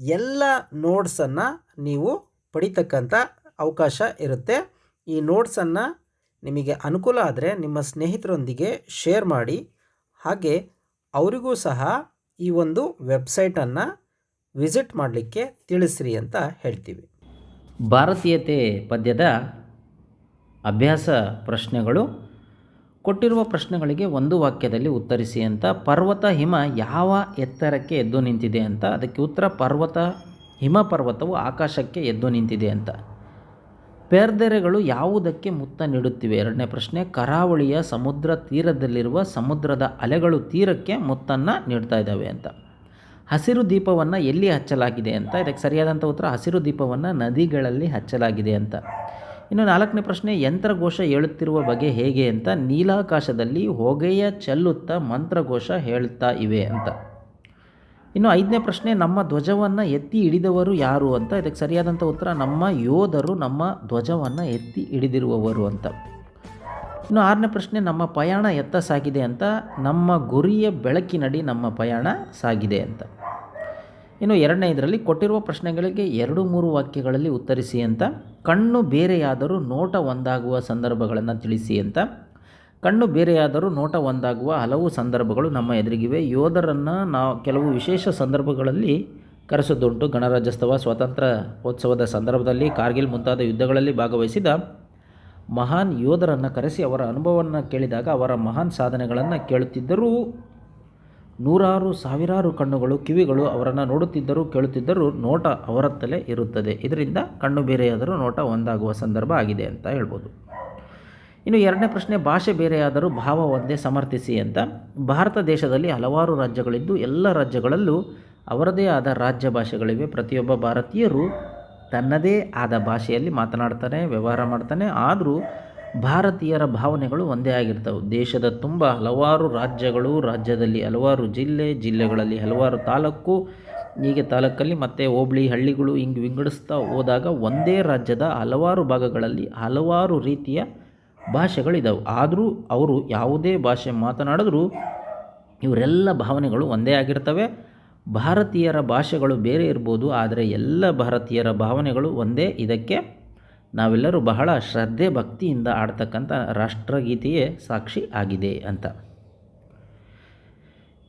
ಎಲ್ಲ ನೋಟ್ಸನ್ನು ನೀವು ಪಡಿತಕ್ಕಂಥ ಅವಕಾಶ ಇರುತ್ತೆ. ಈ ನೋಟ್ಸನ್ನು ನಿಮಗೆ ಅನುಕೂಲ ಆದರೆ ನಿಮ್ಮ ಸ್ನೇಹಿತರೊಂದಿಗೆ ಶೇರ್ ಮಾಡಿ. ಹಾಗೆ ಅವರಿಗೂ ಸಹ ಈ ಒಂದು ವೆಬ್ಸೈಟನ್ನು ವಿಸಿಟ್ ಮಾಡಲಿಕ್ಕೆ ತಿಳಿಸ್ರಿ ಅಂತ ಹೇಳ್ತೀವಿ. ಭಾರತೀಯತೆ ಪದ್ಯದ ಅಭ್ಯಾಸ ಪ್ರಶ್ನೆಗಳು. ಕೊಟ್ಟಿರುವ ಪ್ರಶ್ನೆಗಳಿಗೆ ಒಂದು ವಾಕ್ಯದಲ್ಲಿ ಉತ್ತರಿಸಿ ಅಂತ, ಪರ್ವತ ಹಿಮ ಯಾವ ಎತ್ತರಕ್ಕೆ ಎದ್ದು ನಿಂತಿದೆ ಅಂತ, ಅದಕ್ಕೆ ಉತ್ತರ ಪರ್ವತ ಹಿಮ ಪರ್ವತವು ಆಕಾಶಕ್ಕೆ ಎದ್ದು ನಿಂತಿದೆ ಅಂತ. ಪೇರ್ದೆರೆಗಳು ಯಾವುದಕ್ಕೆ ಮುತ್ತ ನೀಡುತ್ತಿವೆ? ಎರಡನೇ ಪ್ರಶ್ನೆ, ಕರಾವಳಿಯ ಸಮುದ್ರ ತೀರದಲ್ಲಿರುವ ಸಮುದ್ರದ ಅಲೆಗಳು ತೀರಕ್ಕೆ ಮುತ್ತನ್ನು ನೀಡ್ತಾ ಇದ್ದಾವೆ ಅಂತ. ಹಸಿರು ದೀಪವನ್ನು ಎಲ್ಲಿ ಹಚ್ಚಲಾಗಿದೆ ಅಂತ, ಇದಕ್ಕೆ ಸರಿಯಾದಂಥ ಉತ್ತರ, ಹಸಿರು ದೀಪವನ್ನು ನದಿಗಳಲ್ಲಿ ಹಚ್ಚಲಾಗಿದೆ ಅಂತ. ಇನ್ನು ನಾಲ್ಕನೇ ಪ್ರಶ್ನೆ, ಯಂತ್ರಘೋಷ ಹೇಳುತ್ತಿರುವ ಬಗೆ ಹೇಗೆ ಅಂತ ನೀಲಾಕಾಶದಲ್ಲಿ ಹೊಗೆಯ ಚೆಲ್ಲುತ್ತಾ ಮಂತ್ರಘೋಷ ಹೇಳುತ್ತಾ ಇವೆ ಅಂತ. ಇನ್ನು ಐದನೇ ಪ್ರಶ್ನೆ, ನಮ್ಮ ಧ್ವಜವನ್ನು ಎತ್ತಿ ಹಿಡಿದವರು ಯಾರು ಅಂತ? ಇದಕ್ಕೆ ಸರಿಯಾದಂಥ ಉತ್ತರ, ನಮ್ಮ ಯೋಧರು ನಮ್ಮ ಧ್ವಜವನ್ನು ಎತ್ತಿ ಹಿಡಿದಿರುವವರು ಅಂತ. ಇನ್ನು ಆರನೇ ಪ್ರಶ್ನೆ, ನಮ್ಮ ಪಯಣ ಎತ್ತ ಸಾಗಿದೆ ಅಂತ? ನಮ್ಮ ಗುರಿಯ ಬೆಳಕಿನಡಿ ನಮ್ಮ ಪಯಣ ಸಾಗಿದೆ ಅಂತ. ಇನ್ನು ಎರಡನೇ ಇದರಲ್ಲಿ ಕೊಟ್ಟಿರುವ ಪ್ರಶ್ನೆಗಳಿಗೆ ಎರಡು ಮೂರು ವಾಕ್ಯಗಳಲ್ಲಿ ಉತ್ತರಿಸಿ ಅಂತ, ಕಣ್ಣು ಬೇರೆಯಾದರೂ ನೋಟ ಒಂದಾಗುವ ಸಂದರ್ಭಗಳನ್ನು ತಿಳಿಸಿ ಅಂತ. ಕಣ್ಣು ಬೇರೆಯಾದರೂ ನೋಟ ಒಂದಾಗುವ ಹಲವು ಸಂದರ್ಭಗಳು ನಮ್ಮ ಎದುರಿಗಿವೆ. ಯೋಧರನ್ನು ನಾವು ಕೆಲವು ವಿಶೇಷ ಸಂದರ್ಭಗಳಲ್ಲಿ ಕರೆಸೋದುಂಟು. ಗಣರಾಜ್ಯೋತ್ಸವ ಸ್ವಾತಂತ್ರ್ಯೋತ್ಸವದ ಸಂದರ್ಭದಲ್ಲಿ, ಕಾರ್ಗಿಲ್ ಮುಂತಾದ ಯುದ್ಧಗಳಲ್ಲಿ ಭಾಗವಹಿಸಿದ ಮಹಾನ್ ಯೋಧರನ್ನು ಕರೆಸಿ ಅವರ ಅನುಭವವನ್ನು ಕೇಳಿದಾಗ ಅವರ ಮಹಾನ್ ಸಾಧನೆಗಳನ್ನು ಕೇಳುತ್ತಿದ್ದರೂ ನೂರಾರು ಸಾವಿರಾರು ಕಣ್ಣುಗಳು, ಕಿವಿಗಳು ಅವರನ್ನು ನೋಡುತ್ತಿದ್ದರೂ ಕೇಳುತ್ತಿದ್ದರೂ ನೋಟ ಅವರತ್ತಲೇ ಇರುತ್ತದೆ. ಇದರಿಂದ ಕಣ್ಣು ಬೇರೆಯಾದರೂ ನೋಟ ಒಂದಾಗುವ ಸಂದರ್ಭ ಆಗಿದೆ ಅಂತ ಹೇಳ್ಬೋದು. ಇನ್ನು ಎರಡನೇ ಪ್ರಶ್ನೆ, ಭಾಷೆ ಬೇರೆಯಾದರೂ ಭಾವ ಒಂದೇ ಸಮರ್ಥಿಸಿ ಅಂತ. ಭಾರತ ದೇಶದಲ್ಲಿ ಹಲವಾರು ರಾಜ್ಯಗಳಿದ್ದು ಎಲ್ಲ ರಾಜ್ಯಗಳಲ್ಲೂ ಅವರದೇ ಆದ ರಾಜ್ಯ ಭಾಷೆಗಳಿವೆ. ಪ್ರತಿಯೊಬ್ಬ ಭಾರತೀಯರು ತನ್ನದೇ ಆದ ಭಾಷೆಯಲ್ಲಿ ಮಾತನಾಡ್ತಾನೆ, ವ್ಯವಹಾರ ಮಾಡ್ತಾನೆ. ಆದರೂ ಭಾರತೀಯರ ಭಾವನೆಗಳು ಒಂದೇ ಆಗಿರ್ತವೆ. ದೇಶದ ತುಂಬ ಹಲವಾರು ರಾಜ್ಯಗಳು, ರಾಜ್ಯದಲ್ಲಿ ಹಲವಾರು ಜಿಲ್ಲೆ, ಜಿಲ್ಲೆಗಳಲ್ಲಿ ಹಲವಾರು ತಾಲೂಕು, ಹೀಗೆ ತಾಲೂಕಲ್ಲಿ ಮತ್ತು ಹೋಬಳಿ, ಹಳ್ಳಿಗಳು ಹಿಂಗೆ ವಿಂಗಡಿಸ್ತಾ ಹೋದಾಗ ಒಂದೇ ರಾಜ್ಯದ ಹಲವಾರು ಭಾಗಗಳಲ್ಲಿ ಹಲವಾರು ರೀತಿಯ ಭಾಷೆಗಳಿದ್ದಾವೆ ಆದರೂ ಅವರು ಯಾವುದೇ ಭಾಷೆ ಮಾತನಾಡಿದ್ರೂ ಇವರೆಲ್ಲ ಭಾವನೆಗಳು ಒಂದೇ ಆಗಿರ್ತವೆ. ಭಾರತೀಯರ ಭಾಷೆಗಳು ಬೇರೆ ಇರ್ಬೋದು, ಆದರೆ ಎಲ್ಲ ಭಾರತೀಯರ ಭಾವನೆಗಳು ಒಂದೇ. ಇದಕ್ಕೆ ನಾವೆಲ್ಲರೂ ಬಹಳ ಶ್ರದ್ಧೆ ಭಕ್ತಿಯಿಂದ ಆಡ್ತಕ್ಕಂಥ ರಾಷ್ಟ್ರಗೀತೆಯೇ ಸಾಕ್ಷಿ ಆಗಿದೆ ಅಂತ.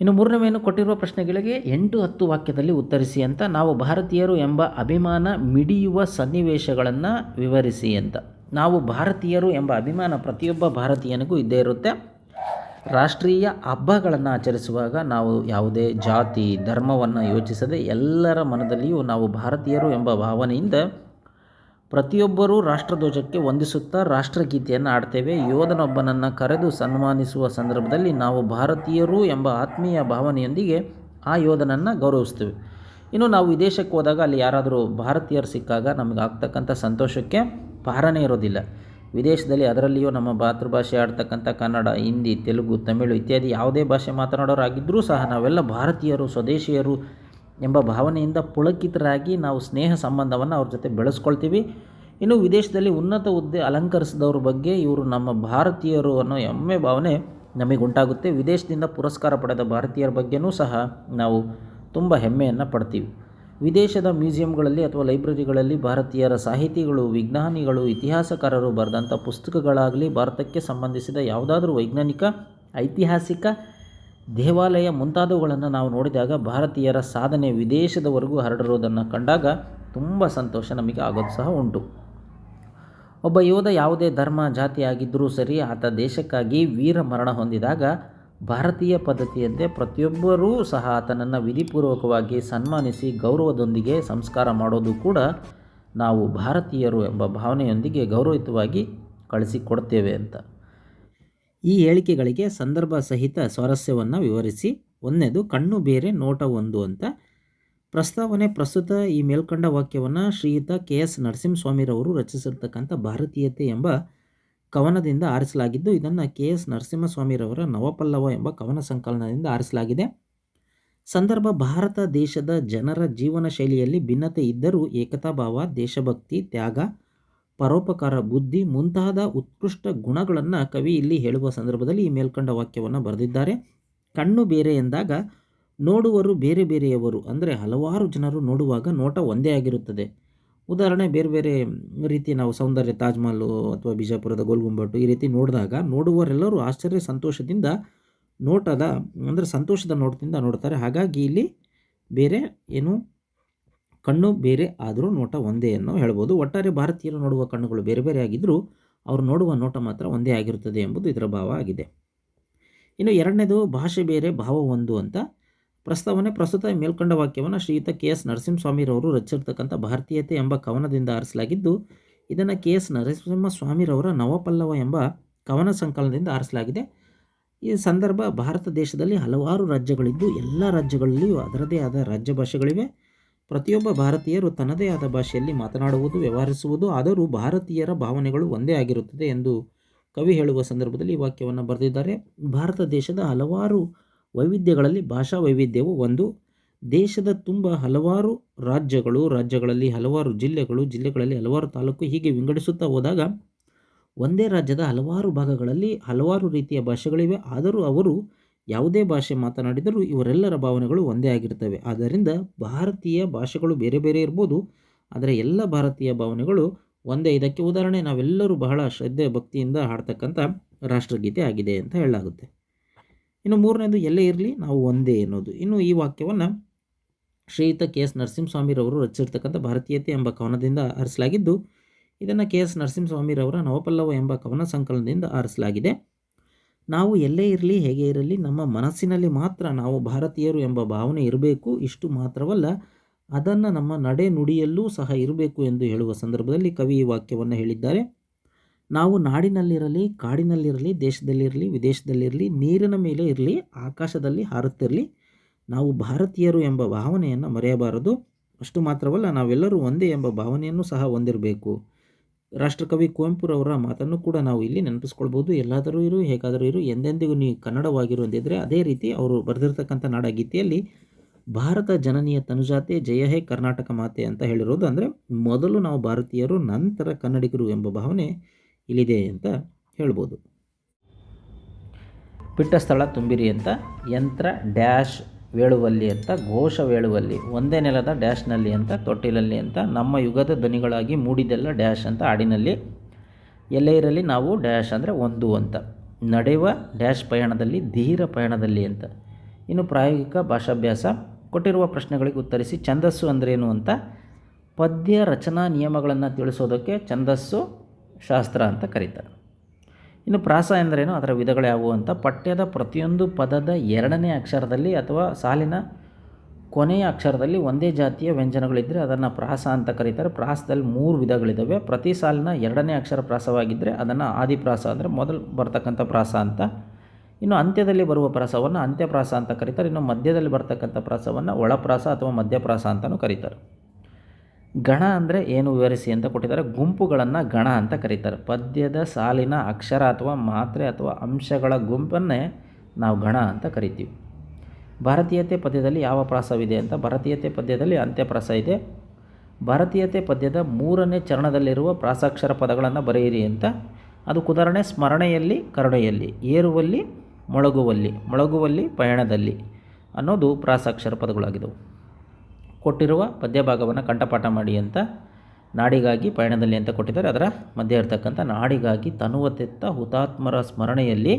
ಇನ್ನು ಮೂರನೇವೇನು ಕೊಟ್ಟಿರುವ ಪ್ರಶ್ನೆಗಳಿಗೆ ಎಂಟು ಹತ್ತು ವಾಕ್ಯದಲ್ಲಿ ಉತ್ತರಿಸಿ ಅಂತ, ನಾವು ಭಾರತೀಯರು ಎಂಬ ಅಭಿಮಾನ ಮಿಡಿಯುವ ಸನ್ನಿವೇಶಗಳನ್ನು ವಿವರಿಸಿ ಅಂತ. ನಾವು ಭಾರತೀಯರು ಎಂಬ ಅಭಿಮಾನ ಪ್ರತಿಯೊಬ್ಬ ಭಾರತೀಯನಿಗೂ ಇದ್ದೇ ಇರುತ್ತೆ. ರಾಷ್ಟ್ರೀಯ ಹಬ್ಬಗಳನ್ನು ಆಚರಿಸುವಾಗ ನಾವು ಯಾವುದೇ ಜಾತಿ, ಧರ್ಮವನ್ನು ಯೋಚಿಸದೆ ಎಲ್ಲರ ಮನದಲ್ಲಿಯೂ ನಾವು ಭಾರತೀಯರು ಎಂಬ ಭಾವನೆಯಿಂದ ಪ್ರತಿಯೊಬ್ಬರೂ ರಾಷ್ಟ್ರಧ್ವಜಕ್ಕೆ ವಂದಿಸುತ್ತಾ ರಾಷ್ಟ್ರಗೀತೆಯನ್ನು ಆಡ್ತೇವೆ ಯೋಧನೊಬ್ಬನನ್ನು ಕರೆದು ಸನ್ಮಾನಿಸುವ ಸಂದರ್ಭದಲ್ಲಿ ನಾವು ಭಾರತೀಯರು ಎಂಬ ಆತ್ಮೀಯ ಭಾವನೆಯೊಂದಿಗೆ ಆ ಯೋಧನನ್ನು ಗೌರವಿಸ್ತೇವೆ ಇನ್ನು ನಾವು ವಿದೇಶಕ್ಕೆ ಹೋದಾಗ ಅಲ್ಲಿ ಯಾರಾದರೂ ಭಾರತೀಯರು ಸಿಕ್ಕಾಗ ನಮಗೆ ಆಗ್ತಕ್ಕಂಥ ಸಂತೋಷಕ್ಕೆ ಪಾರನೇ ಇರೋದಿಲ್ಲ. ವಿದೇಶದಲ್ಲಿ ಅದರಲ್ಲಿಯೂ ನಮ್ಮ ಮಾತೃಭಾಷೆ ಆಡ್ತಕ್ಕಂಥ ಕನ್ನಡ, ಹಿಂದಿ, ತೆಲುಗು, ತಮಿಳು ಇತ್ಯಾದಿ ಯಾವುದೇ ಭಾಷೆ ಮಾತನಾಡೋರಾಗಿದ್ದರೂ ಸಹ ನಾವೆಲ್ಲ ಭಾರತೀಯರು, ಸ್ವದೇಶಿಯರು ಎಂಬ ಭಾವನೆಯಿಂದ ಪುಳಕಿತರಾಗಿ ನಾವು ಸ್ನೇಹ ಸಂಬಂಧವನ್ನು ಅವ್ರ ಜೊತೆ ಬೆಳೆಸ್ಕೊಳ್ತೀವಿ. ಇನ್ನು ವಿದೇಶದಲ್ಲಿ ಉನ್ನತ ಹುದ್ದೆ ಅಲಂಕರಿಸಿದವ್ರ ಬಗ್ಗೆ ಇವರು ನಮ್ಮ ಭಾರತೀಯರು ಅನ್ನೋ ಹೆಮ್ಮೆ ಭಾವನೆ ನಮಗೆ ಉಂಟಾಗುತ್ತೆ ವಿದೇಶದಿಂದ ಪುರಸ್ಕಾರ ಪಡೆದ ಭಾರತೀಯರ ಬಗ್ಗೆನೂ ಸಹ ನಾವು ತುಂಬ ಹೆಮ್ಮೆಯನ್ನು ಪಡ್ತೀವಿ. ವಿದೇಶದ ಮ್ಯೂಸಿಯಂಗಳಲ್ಲಿ ಅಥವಾ ಲೈಬ್ರರಿಗಳಲ್ಲಿ ಭಾರತೀಯರ ಸಾಹಿತಿಗಳು, ವಿಜ್ಞಾನಿಗಳು, ಇತಿಹಾಸಕಾರರು ಬರೆದಂಥ ಪುಸ್ತಕಗಳಾಗಲಿ ಭಾರತಕ್ಕೆ ಸಂಬಂಧಿಸಿದ ಯಾವುದಾದ್ರೂ ವೈಜ್ಞಾನಿಕ, ಐತಿಹಾಸಿಕ ದೇವಾಲಯ ಮುಂತಾದವುಗಳನ್ನು ನಾವು ನೋಡಿದಾಗ ಭಾರತೀಯರ ಸಾಧನೆ ವಿದೇಶದವರೆಗೂ ಹರಡಿರೋದನ್ನು ಕಂಡಾಗ ತುಂಬ ಸಂತೋಷ ನಮಗೆ ಆಗೋದು ಸಹ ಉಂಟು. ಒಬ್ಬ ಯೋಧ ಯಾವುದೇ ಧರ್ಮ, ಜಾತಿ ಆಗಿದ್ದರೂ ಸರಿ ಆತ ದೇಶಕ್ಕಾಗಿ ವೀರ ಮರಣ ಹೊಂದಿದಾಗ ಭಾರತೀಯ ಪದ್ಧತಿಯಂತೆ ಪ್ರತಿಯೊಬ್ಬರೂ ಸಹ ಆತನನ್ನು ವಿಧಿಪೂರ್ವಕವಾಗಿ ಸನ್ಮಾನಿಸಿ ಗೌರವದೊಂದಿಗೆ ಸಂಸ್ಕಾರ ಮಾಡೋದು ಕೂಡ ನಾವು ಭಾರತೀಯರು ಎಂಬ ಭಾವನೆಯೊಂದಿಗೆ ಗೌರವಯುತವಾಗಿ ಕಳಿಸಿಕೊಡ್ತೇವೆ ಅಂತ. ಈ ಹೇಳಿಕೆಗಳಿಗೆ ಸಂದರ್ಭ ಸಹಿತ ಸ್ವಾರಸ್ಯವನ್ನು ವಿವರಿಸಿ, ಒಂದನೇದು ಕಣ್ಣು ಬೇರೆ ನೋಟ ಒಂದು ಅಂತ. ಪ್ರಸ್ತಾವನೆ ಪ್ರಸ್ತುತ ಈ ಮೇಲ್ಕಂಡ ವಾಕ್ಯವನ್ನು ಶ್ರೀಯುತ ಕೆ ಎಸ್ ನರಸಿಂಹಸ್ವಾಮಿರವರು ರಚಿಸಿರ್ತಕ್ಕಂಥ ಭಾರತೀಯತೆ ಎಂಬ ಕವನದಿಂದ ಆರಿಸಲಾಗಿದ್ದು, ಇದನ್ನು ಕೆ ಎಸ್ ನರಸಿಂಹಸ್ವಾಮಿರವರ ನವಪಲ್ಲವ ಎಂಬ ಕವನ ಸಂಕಲನದಿಂದ ಆರಿಸಲಾಗಿದೆ. ಸಂದರ್ಭ, ಭಾರತ ದೇಶದ ಜನರ ಜೀವನ ಶೈಲಿಯಲ್ಲಿ ಭಿನ್ನತೆ ಇದ್ದರೂ ಏಕತಾಭಾವ ದೇಶಭಕ್ತಿ, ತ್ಯಾಗ ಪರೋಪಕಾರ ಬುದ್ಧಿ ಮುಂತಾದ ಉತ್ಕೃಷ್ಟ ಗುಣಗಳನ್ನು ಕವಿ ಇಲ್ಲಿ ಹೇಳುವ ಸಂದರ್ಭದಲ್ಲಿ ಈ ಮೇಲ್ಕಂಡ ವಾಕ್ಯವನ್ನು ಬರೆದಿದ್ದಾರೆ. ಕಣ್ಣು ಬೇರೆ ಎಂದಾಗ ನೋಡುವರು ಬೇರೆ ಬೇರೆಯವರು ಅಂದರೆ ಹಲವಾರು ಜನರು ನೋಡುವಾಗ ನೋಟ ಒಂದೇ ಆಗಿರುತ್ತದೆ. ಉದಾಹರಣೆ ಬೇರೆ ಬೇರೆ ರೀತಿ ನಾವು ಸೌಂದರ್ಯ ತಾಜ್ ಮಹಲು ಅಥವಾ ಬಿಜಾಪುರದ ಗೋಲ್ಗುಂಬಟ್ಟು ಈ ರೀತಿ ನೋಡಿದಾಗ ನೋಡುವರೆಲ್ಲರೂ ಆಶ್ಚರ್ಯ ಸಂತೋಷದಿಂದ ನೋಟದ ಅಂದರೆ ಸಂತೋಷದ ನೋಟದಿಂದ ನೋಡ್ತಾರೆ. ಹಾಗಾಗಿ ಇಲ್ಲಿ ಬೇರೆ ಏನು ಕಣ್ಣು ಬೇರೆ ಆದರೂ ನೋಟ ಒಂದೇ ಅನ್ನೋ ಹೇಳ್ಬೋದು. ಒಟ್ಟಾರೆ ಭಾರತೀಯರು ನೋಡುವ ಕಣ್ಣುಗಳು ಬೇರೆ ಬೇರೆ ಆಗಿದ್ದರೂ ಅವರು ನೋಡುವ ನೋಟ ಮಾತ್ರ ಒಂದೇ ಆಗಿರುತ್ತದೆ ಎಂಬುದು ಇದರ ಭಾವ ಆಗಿದೆ. ಇನ್ನು ಎರಡನೇದು, ಭಾಷೆ ಬೇರೆ, ಭಾವ ಒಂದು ಅಂತ. ಪ್ರಸ್ತಾವನೆ, ಪ್ರಸ್ತುತ ಮೇಲ್ಕಂಡ ವಾಕ್ಯವನ್ನು ಶ್ರೀಯುತ ಕೆ ಎಸ್ ನರಸಿಂಹಸ್ವಾಮಿರವರು ರಚಿಸಿರ್ತಕ್ಕಂಥ ಭಾರತೀಯತೆ ಎಂಬ ಕವನದಿಂದ ಆರಿಸಲಾಗಿದ್ದು, ಇದನ್ನು ಕೆ ಎಸ್ ನರಸಿಂಹಸ್ವಾಮಿರವರ ನವಪಲ್ಲವ ಎಂಬ ಕವನ ಸಂಕಲನದಿಂದ ಆರಿಸಲಾಗಿದೆ. ಈ ಸಂದರ್ಭ ಭಾರತ ದೇಶದಲ್ಲಿ ಹಲವಾರು ರಾಜ್ಯಗಳಿದ್ದು, ಎಲ್ಲ ರಾಜ್ಯಗಳಲ್ಲಿಯೂ ಅದರದೇ ಆದ ರಾಜ್ಯ ಭಾಷೆಗಳಿವೆ. ಪ್ರತಿಯೊಬ್ಬ ಭಾರತೀಯರು ತನ್ನದೇ ಆದ ಭಾಷೆಯಲ್ಲಿ ಮಾತನಾಡುವುದು, ವ್ಯವಹರಿಸುವುದು, ಆದರೂ ಭಾರತೀಯರ ಭಾವನೆಗಳು ಒಂದೇ ಆಗಿರುತ್ತದೆ ಎಂದು ಕವಿ ಹೇಳುವ ಸಂದರ್ಭದಲ್ಲಿ ಈ ವಾಕ್ಯವನ್ನು ಬರೆದಿದ್ದಾರೆ. ಭಾರತ ದೇಶದ ಹಲವಾರು ವೈವಿಧ್ಯಗಳಲ್ಲಿ ಭಾಷಾ ವೈವಿಧ್ಯವು ಒಂದು. ದೇಶದ ತುಂಬ ಹಲವಾರು ರಾಜ್ಯಗಳು, ರಾಜ್ಯಗಳಲ್ಲಿ ಹಲವಾರು ಜಿಲ್ಲೆಗಳು, ಜಿಲ್ಲೆಗಳಲ್ಲಿ ಹಲವಾರು ತಾಲೂಕು ಹೀಗೆ ವಿಂಗಡಿಸುತ್ತಾ ಹೋದಾಗ ಒಂದೇ ರಾಜ್ಯದ ಹಲವಾರು ಭಾಗಗಳಲ್ಲಿ ಹಲವಾರು ರೀತಿಯ ಭಾಷೆಗಳಿವೆ. ಆದರೂ ಅವರು ಯಾವುದೇ ಭಾಷೆ ಮಾತನಾಡಿದರೂ ಇವರೆಲ್ಲರ ಭಾವನೆಗಳು ಒಂದೇ ಆಗಿರ್ತವೆ. ಆದ್ದರಿಂದ ಭಾರತೀಯ ಭಾಷೆಗಳು ಬೇರೆ ಬೇರೆ ಇರ್ಬೋದು, ಆದರೆ ಎಲ್ಲ ಭಾರತೀಯ ಭಾವನೆಗಳು ಒಂದೇ. ಇದಕ್ಕೆ ಉದಾಹರಣೆ, ನಾವೆಲ್ಲರೂ ಬಹಳ ಶ್ರದ್ಧೆ, ಭಕ್ತಿಯಿಂದ ಹಾಡ್ತಕ್ಕಂಥ ರಾಷ್ಟ್ರಗೀತೆ ಆಗಿದೆ ಅಂತ ಹೇಳಲಾಗುತ್ತೆ. ಇನ್ನು ಮೂರನೇದು, ಎಲ್ಲೇ ಇರಲಿ, ನಾವು ಒಂದೇ ಅನ್ನೋದು ಇನ್ನು ಈ ವಾಕ್ಯವನ್ನು ಶ್ರೀಯುತ ಕೆ ಎಸ್ ನರಸಿಂಹಸ್ವಾಮಿರವರು ರಚಿಸಿರ್ತಕ್ಕಂಥ ಭಾರತೀಯತೆ ಎಂಬ ಕವನದಿಂದ ಆರಿಸಲಾಗಿದ್ದು, ಇದನ್ನು ಕೆ ಎಸ್ ನರಸಿಂಹಸ್ವಾಮಿರವರ ನವಪಲ್ಲವ ಎಂಬ ಕವನ ಸಂಕಲನದಿಂದ ಆರಿಸಲಾಗಿದೆ. ನಾವು ಎಲ್ಲೇ ಇರಲಿ, ಹೇಗೆ ಇರಲಿ, ನಮ್ಮ ಮನಸ್ಸಿನಲ್ಲಿ ಮಾತ್ರ ನಾವು ಭಾರತೀಯರು ಎಂಬ ಭಾವನೆ ಇರಬೇಕು, ಇಷ್ಟು ಮಾತ್ರವಲ್ಲ, ಅದನ್ನು ನಮ್ಮ ನಡೆ ನುಡಿಯಲ್ಲೂ ಸಹ ಇರಬೇಕು ಎಂದು ಹೇಳುವ ಸಂದರ್ಭದಲ್ಲಿ ಕವಿ ಈ ವಾಕ್ಯವನ್ನು ಹೇಳಿದ್ದಾರೆ. ನಾವು ನಾಡಿನಲ್ಲಿರಲಿ, ಕಾಡಿನಲ್ಲಿರಲಿ, ದೇಶದಲ್ಲಿರಲಿ, ವಿದೇಶದಲ್ಲಿರಲಿ, ನೀರಿನ ಮೇಲೆ ಇರಲಿ, ಆಕಾಶದಲ್ಲಿ ಹಾರುತ್ತಿರಲಿ, ನಾವು ಭಾರತೀಯರು ಎಂಬ ಭಾವನೆಯನ್ನು ಮರೆಯಬಾರದು. ಅಷ್ಟು ಮಾತ್ರವಲ್ಲ, ನಾವೆಲ್ಲರೂ ಒಂದೇ ಎಂಬ ಭಾವನೆಯನ್ನು ಸಹ ಹೊಂದಿರಬೇಕು. ರಾಷ್ಟ್ರಕವಿ ಕುವೆಂಪುರವರ ಮಾತನ್ನು ಕೂಡ ನಾವು ಇಲ್ಲಿ ನೆನಪಿಸ್ಕೊಳ್ಬೋದು. ಎಲ್ಲಾದರೂ ಇರು, ಹೇಗಾದರೂ ಇರು, ಎಂದೆಂದಿಗೂ ನೀವು ಕನ್ನಡವಾಗಿರು ಎಂದಿದ್ದರೆ ಅದೇ ರೀತಿ ಅವರು ಬರೆದಿರ್ತಕ್ಕಂಥ ನಾಡಗೀತೆಯಲ್ಲಿ ಭಾರತ ಜನನೀಯ ತನುಜಾತೆ, ಜಯ ಹೇ ಕರ್ನಾಟಕ ಮಾತೆ ಅಂತ ಹೇಳಿರೋದು. ಅಂದರೆ ಮೊದಲು ನಾವು ಭಾರತೀಯರು, ನಂತರ ಕನ್ನಡಿಗರು ಎಂಬ ಭಾವನೆ ಇಲ್ಲಿದೆ ಅಂತ ಹೇಳ್ಬೋದು. ಬಿಟ್ಟ ಸ್ಥಳ ತುಂಬಿರಿ ಅಂತ ಯಂತ್ರ ಡ್ಯಾಶ್ ವೇಳುವಲ್ಲಿ ಅಂತ, ಘೋಷ ವೇಳುವಲ್ಲಿ, ಒಂದೇ ನೆಲದ ಡ್ಯಾಶ್ನಲ್ಲಿ ಅಂತ, ತೊಟ್ಟಿಲಲ್ಲಿ ಅಂತ, ನಮ್ಮ ಯುಗದ ಧ್ವನಿಗಳಾಗಿ ಮೂಡಿದೆಲ್ಲ ಡ್ಯಾಶ್ ಅಂತ ಹಾಡಿನಲ್ಲಿ ಎಲ್ಲೇ ಇರಲಿ ನಾವು ಡ್ಯಾಶ್ ಅಂದರೆ ಒಂದು ಅಂತ. ನಡೆಯುವ ಡ್ಯಾಶ್ ಪಯಣದಲ್ಲಿ, ಧೀರ ಪಯಣದಲ್ಲಿ ಅಂತ. ಇನ್ನು ಪ್ರಾಯೋಗಿಕ ಭಾಷಾಭ್ಯಾಸ, ಕೊಟ್ಟಿರುವ ಪ್ರಶ್ನೆಗಳಿಗೆ ಉತ್ತರಿಸಿ ಛಂದಸ್ಸು ಅಂದ್ರೇನು ಅಂತ? ಪದ್ಯ ರಚನಾ ನಿಯಮಗಳನ್ನು ತಿಳಿಸೋದಕ್ಕೆ ಛಂದಸ್ಸು ಶಾಸ್ತ್ರ ಅಂತ ಕರೀತಾರೆ. ಇನ್ನು ಪ್ರಾಸ ಎಂದರೇನು? ಅದರ ವಿಧಗಳು ಯಾವುವು ಅಂತ. ಪಠ್ಯದ ಪ್ರತಿಯೊಂದು ಪದದ ಎರಡನೇ ಅಕ್ಷರದಲ್ಲಿ ಅಥವಾ ಸಾಲಿನ ಕೊನೆಯ ಅಕ್ಷರದಲ್ಲಿ ಒಂದೇ ಜಾತಿಯ ವ್ಯಂಜನಗಳಿದ್ದರೆ ಅದನ್ನು ಪ್ರಾಸ ಅಂತ ಕರೀತಾರೆ. ಪ್ರಾಸದಲ್ಲಿ ಮೂರು ವಿಧಗಳಿದ್ದಾವೆ ಪ್ರತಿ ಸಾಲಿನ ಎರಡನೇ ಅಕ್ಷರ ಪ್ರಾಸವಾಗಿದ್ದರೆ ಅದನ್ನು ಆದಿಪ್ರಾಸ ಅಂದರೆ ಮೊದಲು ಬರ್ತಕ್ಕಂಥ ಪ್ರಾಸ ಅಂತ. ಇನ್ನು ಅಂತ್ಯದಲ್ಲಿ ಬರುವ ಪ್ರಾಸವನ್ನು ಅಂತ್ಯಪ್ರಾಸ ಅಂತ ಕರೀತಾರೆ. ಇನ್ನು ಮಧ್ಯದಲ್ಲಿ ಬರ್ತಕ್ಕಂಥ ಪ್ರಾಸವನ್ನು ಒಳಪ್ರಾಸ ಅಥವಾ ಮಧ್ಯಪ್ರಾಸ ಅಂತಲೂ ಕರೀತಾರೆ. ಗಣ ಅಂದರೆ ಏನು ವಿವರಿಸಿ ಅಂತ ಕೊಟ್ಟಿದ್ದಾರೆ? ಗುಂಪುಗಳನ್ನು ಗಣ ಅಂತ ಕರೀತಾರೆ. ಪದ್ಯದ ಸಾಲಿನ ಅಕ್ಷರ ಅಥವಾ ಮಾತ್ರೆ ಅಥವಾ ಅಂಶಗಳ ಗುಂಪನ್ನೇ ನಾವು ಗಣ ಅಂತ ಕರಿತೀವಿ. ಭಾರತೀಯತೆ ಪದ್ಯದಲ್ಲಿ ಯಾವ ಪ್ರಾಸವಿದೆ ಅಂತ? ಭಾರತೀಯತೆ ಪದ್ಯದಲ್ಲಿ ಅಂತ್ಯಪ್ರಾಸ ಇದೆ. ಭಾರತೀಯತೆ ಪದ್ಯದ ಮೂರನೇ ಚರಣದಲ್ಲಿರುವ ಪ್ರಾಸಾಕ್ಷರ ಪದಗಳನ್ನು ಬರೆಯಿರಿ ಅಂತ. ಅದು ಉದಾಹರಣೆ ಸ್ಮರಣೆಯಲ್ಲಿ, ಕರುಣೆಯಲ್ಲಿ, ಏರುವಲ್ಲಿ, ಮೊಳಗುವಲ್ಲಿ ಮೊಳಗುವಲ್ಲಿ, ಪಯಣದಲ್ಲಿ ಅನ್ನೋದು ಪ್ರಾಸಾಕ್ಷರ ಪದಗಳಾಗಿದ್ದವು. ಕೊಟ್ಟಿರುವ ಪದ್ಯಭಾಗವನ್ನು ಕಂಠಪಾಠ ಮಾಡಿ ಅಂತ ನಾಡಿಗಾಗಿ ಪಯಣದಲ್ಲಿ ಅಂತ ಕೊಟ್ಟಿದ್ದಾರೆ. ಅದರ ಮಧ್ಯೆ ಇರತಕ್ಕಂಥ ನಾಡಿಗಾಗಿ ತನುವತೆತ್ತ ಹುತಾತ್ಮರ ಸ್ಮರಣೆಯಲ್ಲಿ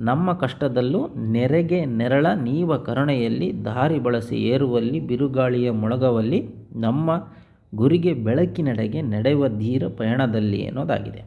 ನಮ್ಮ ಕಷ್ಟದಲ್ಲೂ ನೆರೆಗೆ ನೆರಳ ನೀವ ಕರುಣೆಯಲ್ಲಿ ದಾರಿ ಬಳಸಿ ಏರುವಲ್ಲಿ ಬಿರುಗಾಳಿಯ ಮೊಳಗವಲ್ಲಿ ನಮ್ಮ ಗುರಿಗೆ ಬೆಳಕಿನೆಡೆಗೆ ನಡೆಯುವ ಧೀರ ಪಯಣದಲ್ಲಿ ಅನ್ನೋದಾಗಿದೆ.